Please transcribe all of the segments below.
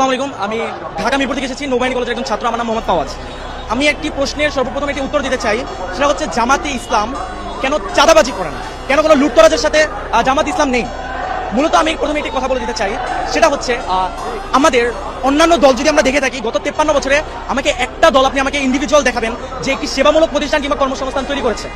আসসালামু আলাইকুম আমি ঢাকা মিরপুর থেকে এসেছি, নৌবাহিনী কলেজের একজন ছাত্র। আমার নাম মোহাম্মদ পাওয়াজ আমি একটি প্রশ্নের সর্বপ্রথম একটি উত্তর দিতে চাই। সেটা হচ্ছে, জামাতে ইসলাম কেন চাঁদাবাজি করে না? কেন কোনো লুটতরাজের সাথে জামাত ইসলাম নেই? মূলত আমি প্রথমে একটি কথা বলে দিতে চাই। সেটা হচ্ছে আমাদের অন্যান্য দল যদি আমরা দেখে থাকি, গত তেপ্পান্ন বছরে আমাকে একটা দল আপনি আমাকে ইন্ডিভিজুয়াল দেখাবেন যে একটি সেবামূলক প্রতিষ্ঠান কিংবা কর্মসংস্থান তৈরি করেছে।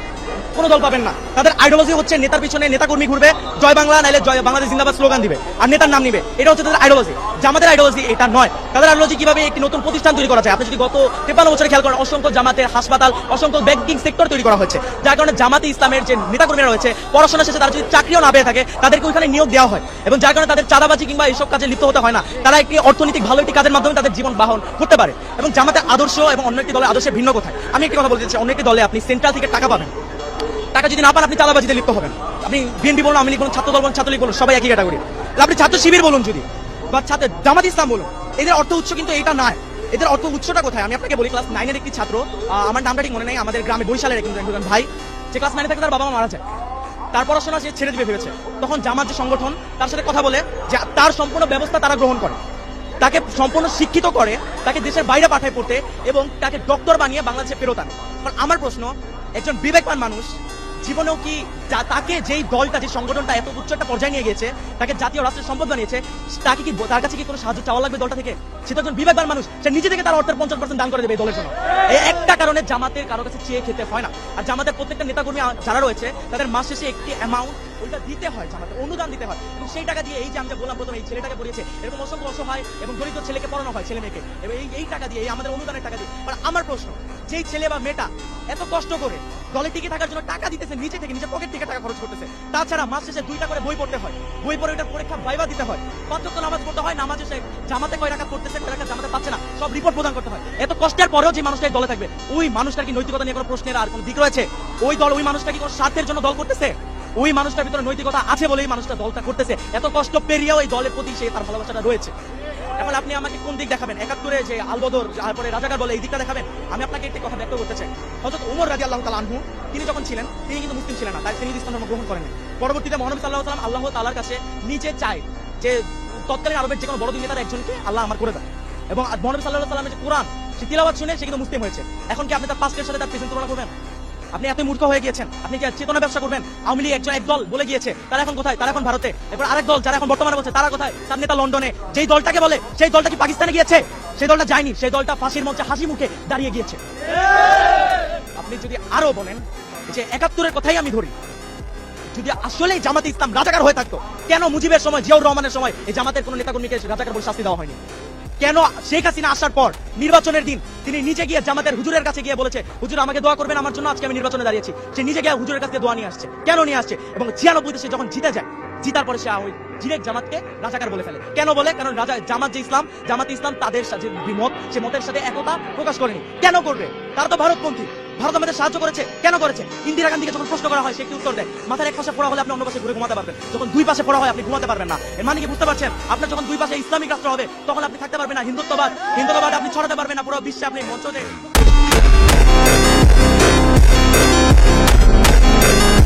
কোনো দল পাবেন না। তাদের আইডিওলজি হচ্ছে নেতার পিছনে নেতা কর্মী ঘুরবে, জয় বাংলা, নাইলে জয় বাংলাদেশ জিন্দাবাদ স্লোগান দিবে। আর নেতার নাম নিবে। এটা হচ্ছে তাদের আইডিওলজি জামাতের আইডিওলজি এটা নয়। তাদের আইডিওলজি কীভাবে একটি নতুন প্রতিষ্ঠান তৈরি করা যায়? আপনি যদি গত তেপান্ন বছরে খেয়াল করেন, অসংখ্য জামাতের হাসপাতাল, অসংখ্য ব্যাংকিং সেক্টর তৈরি করা হয়েছে। যার কারণে জামাতে ইসলামের যে নেতা নেতাকর্মীরা রয়েছে, পড়াশোনা শেষে তারা যদি চাকরিও না পেয়ে থাকে, তাদেরকে ওইখানে নিয়োগ দেওয়া হয়। এবং যার কারণে তাদের চাঁদাবাজি কিংবা এইসব কাজে লিপ্ত হতে হয় না। তারা একটি অর্থনৈতিক ভালো একটি কাজের মাধ্যমে তাদের জীবন বাহন করতে পারে। এবং জামাতের আদর্শ এবং অন্য একটি দলের আদর্শে ভিন্ন কোথায়? আমি একটি কথা বলতে চাই। অন্য একটি দলে আপনি সেন্ট্রাল থেকে টাকা পাবেন। টাকা যদি না পান, আপনি চাঁদাবাজিতে লিপ্ত হবেন। আপনি বিএনপি বলুন লীগ বলুন ছাত্র দল বলুন, ছাত্রলীগ বলুন, সবাই একই ক্যাটাগরি আপনি ছাত্র শিবির বলুন যদি, বা ছাত্র জামাত ইসলাম বলুন, এদের অর্থ উৎস কিন্তু এটা নয়। এদের অর্থ উৎসটা কোথায়? আমি আপনাকে বলি ক্লাস নাইনের একটি ছাত্র আমার নামটা ঠিক মনে নেই, আমাদের গ্রামে বৈশালের একজন ভাই, যে ক্লাস নাইনে থাকে, তার বাবা মারা যায়। তার পড়াশোনা সে ছেড়ে দিবে ভেবেছে। তখন জামাত যে সংগঠন, তার সাথে কথা বলে যে তার সম্পূর্ণ ব্যবস্থা তারা গ্রহণ করে। তাকে সম্পূর্ণ শিক্ষিত করে, তাকে দেশের বাইরে পাঠায় পড়তে, এবং তাকে ডক্টর বানিয়ে বাংলাদেশে ফেরত আনে। আমার প্রশ্ন, একজন বিবেকবান মানুষ জীবনেও কি তাকে যেই দলটা, যে সংগঠনটা এত উচ্চ একটা পর্যায়ে নিয়ে গেছে তাকে জাতীয় রাষ্ট্রের সম্পদ বানিয়েছে তাকে কি তার কাছে কি কোনো সাহায্য চাওয়া লাগবে দলটা থেকে? সে তো একজন বিবেকবান মানুষ, সে নিজে থেকে তার অর্থের পঞ্চাশ পার্সেন্ট দান করে দেবে এই দলের জন্য। একটা কারণে জামাতের কারও কাছে চেয়ে খেতে হয় না। আর জামাতের প্রত্যেকটা নেতাকর্মী যারা রয়েছে, তাদের মাস শেষে একটি অ্যামাউন্ট ওইটা দিতে হয়, জামাতে অনুদান দিতে হয়। এবং সেই টাকা দিয়ে এই যে আমি বললাম প্রথমে, এই ছেলেটাকে পড়িয়েছে, এরকম অসংখ্য অসহায় এবং দরিদ্র ছেলেকে পড়ানো হয়, ছেলে মেয়েকে। এবং এই এই টাকা দিয়ে, এই আমাদের অনুদানের টাকা দিয়ে। আর আমার প্রশ্ন, যেই ছেলে বা মেয়েটা এত কষ্ট করে দলে টিকে থাকার জন্য টাকা দিতেছে নিচে থেকে নিজের পকেট থেকে টাকা খরচ করতেছে, তাছাড়া মাস শেষে দুইটা করে বই পড়তে হয়। বই পড়ে ওটার পরীক্ষা ভাইবা দিতে হয়। পাঁচক্ত নামাজ পড়তে হয়, নামাজ শেষে জামাতে কয় টাকা পড়তেছে, কয় টাকা জামাতে পাচ্ছে না, সব রিপোর্ট প্রদান করতে হয়। এত কষ্টের পরেও যে মানুষটা দলে থাকবে ওই মানুষটার কি নৈতিকতা নিয়ে কোনো প্রশ্নের আর কোনো দিক রয়েছে? ওই দল ওই মানুষটা কি কোনো স্বার্থের জন্য দল করতেছে? ওই মানুষটার ভিতরে নৈতিকতা আছে বলেই মানুষটা দলটা করতেছে। এত কষ্ট পেরিয়েও এই দলের প্রতি সে তার ভালোবাসাটা রয়েছে। এখন আপনি আমাকে কোন দিক দেখাবেন? একাত্তরে যে আলবদর তারপরে রাজাকার বলে এই দিকটা দেখাবেন? আমি আপনাকে একটি কথা ব্যক্ত করতে চাই। হযরত ওমর রাজি আল্লাহ তালা আনহু, তিনি যখন ছিলেন, তিনি কিন্তু মুসলিম ছিলেন না, তাই তিনি ইসলাম ধর্ম গ্রহণ করেন পরবর্তীতে মহানবী সাল্লাহ সাল্লাম আল্লাহ তালার কাছে নিজে চায় যে তৎকালীন আরবের যে কোনো বড় দুই নেতার একজনকে আল্লাহ আমার করে দেয় এবং মহানবী সাল্লাহ সাল্লামের যে কোরআন সে তিলাবাত শুনে সে কিন্তু মুসলিম হয়েছে। এখন কি আপনি তার পাস্টের সাথে তার পেছন তুলনা করবেন? আপনি এত মূর্খ হয়ে গিয়েছেন, আপনি কি চেতনা ব্যবসা করবেন? আওয়ামী লীগ একজন এক দল বলে গিয়েছে, তারা এখন কোথায়? তারা এখন ভারতে। এবার আরেক দল যারা এখন বর্তমানে বলছে, তারা কোথায়? তার নেতা লন্ডনে। যেই দলটাকে বলে, সেই দলটা কি পাকিস্তানে গিয়েছে? সেই দলটা যায়নি, সেই দলটা ফাঁসির মঞ্চে হাসি মুখে দাঁড়িয়ে গিয়েছে। আপনি যদি আরও বলেন যে একাত্তরের কথাই আমি ধরি, যদি আসলেই জামাতে ইসলাম রাজাকার হয়ে থাকতো, কেন মুজিবের সময়, জিয়াউর রহমানের সময় এই জামাতের কোনো নেতাকর্মীকে রাজাকার বলে শাস্তি দেওয়া হয়নি? কেন শেখ হাসিনা আসার পর নির্বাচনের দিন তিনি নিজে গিয়ে জামাতের হুজুরের কাছে গিয়ে বলেছে, হুজুর, আমাকে দোয়া করবেন, আমার জন্য আজকে আমি নির্বাচনে দাঁড়িয়েছি। সে নিজে গিয়ে হুজুরের কাছে দোয়া নিয়ে আসছে। কেন নিয়ে আসছে? এবং ছিয়ানব্বইতে সে যখন জিতে যায়, জিতার পরে সে ওই ডিরেক্ট জামাতকে রাজাকার বলে ফেলে। কেন বলে? কারণ রাজা জামাত যে ইসলাম, জামাত ইসলাম তাদের সাথে মত, সে মতের সাথে একতা প্রকাশ করেনি। কেন করবে? তারা তো ভারতপন্থী। ভারত আমাদের সাহায্য করেছে। কেন করেছে? ইন্দিরা গান্ধীকে যখন প্রশ্ন করা হয়, সে একটি উত্তর দেয়? মাথার এক পাশে পড়া হলে আপনি অন্য পাশে ঘুরে ঘুমাতে পারবেন। যখন দুই পাশে পড়া হয়, আপনি ঘুমাতে পারবেন না। এর মানে কি বুঝতে পারছেন? আপনার যখন দুই পাশে ইসলামিক রাষ্ট্র হবে, তখন আপনি থাকতে পারবেন না। হিন্দুত্ববাদ। হিন্দুত্ববাদ আপনি ছড়াতে পারবেন না। পুরো বিশ্বে আপনি মঞ্চ